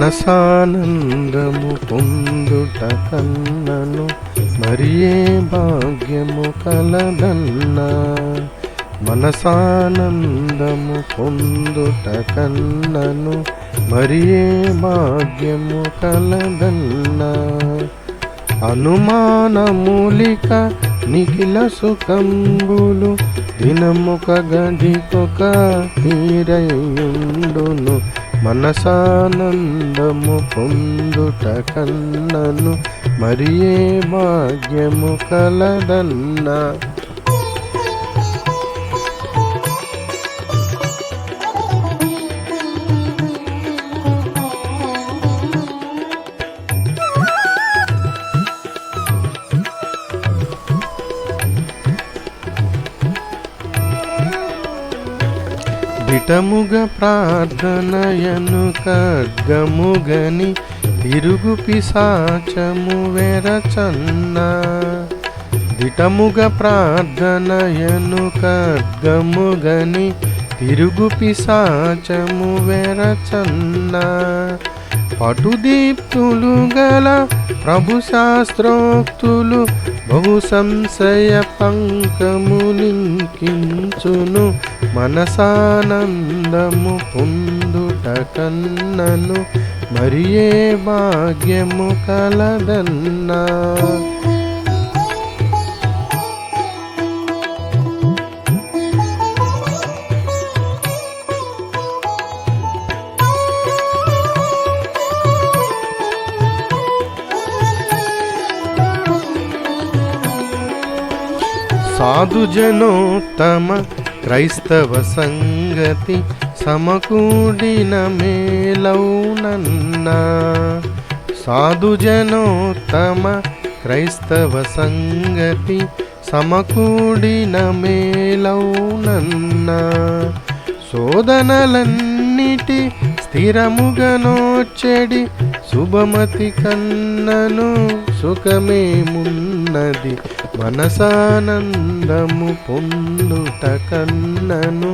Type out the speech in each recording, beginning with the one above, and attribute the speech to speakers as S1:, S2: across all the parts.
S1: మనసానందము పొందుట కన్నను మరియే భాగ్యము కలదన్నా. మనసానందము పొందుట కన్నను మరియే భాగ్యము కలదన్నా. అనుమానమూలిక నిఖిల సుఖంబులు దినముక గదికొక తీరయుండును మనసానందము పొందుట కన్నను మరియే భాగ్యము కలదన్నా దిటముగ ప్రార్థనయను ఖడ్గముగని తిరుగు పిశాచము వెరచన్న. దిటముగ ప్రార్థనయను ఖడ్గముగని తిరుగు పిశాచము వెరచన్నా. పటుదీప్తులు గల ప్రభు శాస్త్రోక్తులు బహు సంశయ పంకములింకించును మనసానందము పొందుట కన్నను మరియే భాగ్యము కలదన్నా సాధుజనో తమ క్రైస్తవ సంగతి సమకూడిన మేలౌనన్న. తమ క్రైస్తవ సంగతి సమకూడిన మేలౌనన్నా. శోధనలన్నిటి స్థిరముగనోచెడి శుభమతి కన్నను సుఖమేమున్నది మనసానందము పొందుట కన్నను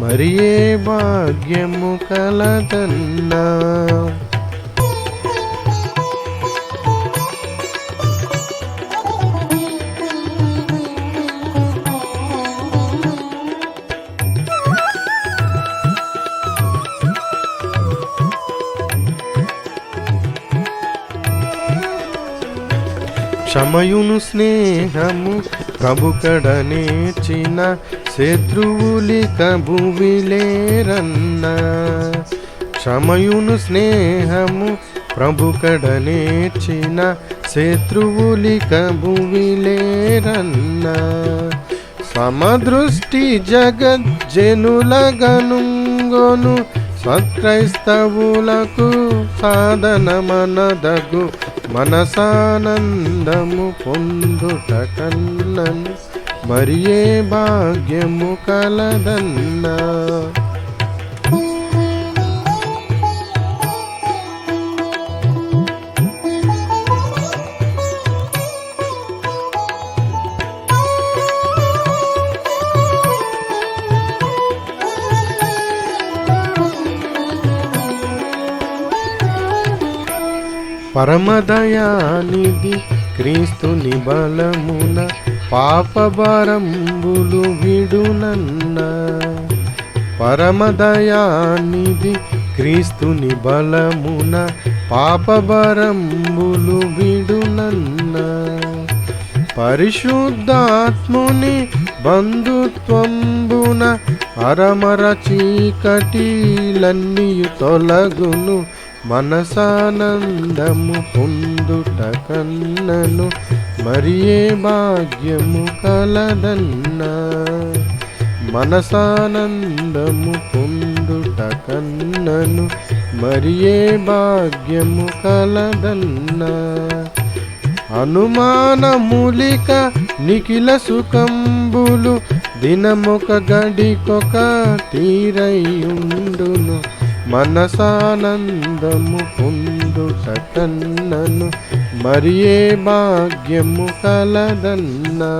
S1: మరియే భాగ్యము కలదన్నా. క్షమయును స్నేహము ప్రభుకడ నేర్చిన శత్రువులి కబువిలేరన్న క్షమయును స్నేహము ప్రభుకడ నేర్చిన శత్రువులి కబువిలేరన్న సమదృష్టి జగజ్జనులగనుంగొను సత్క్రైస్తవులకు సాధనమనదగు మనసానందము పొందుట కన్నను మరియే భాగ్యము కలదన్నా. పరమదయానిధి క్రీస్తుని బలమున పాపభారంబులు విడునన్న. పరమదయానిధి క్రీస్తుని బలమున పాపభారంబులు విడునన్న. పరిశుద్ధాత్ముని బంధుత్వంబున అరమర చీకటిలన్నీయు తొలగును మనసానందము పొందుట కన్నను మరియే భాగ్యము కలదన్నా. మనసానందము పొందుట కన్నను మరియే భాగ్యము కలదన్నా. అనుమానములిక నిఖిల సుఖంబులు దినమొక గడికొక తీరయుండును మనసానందము పొందు సకన్నను మరియే భాగ్యము కలదన్నా.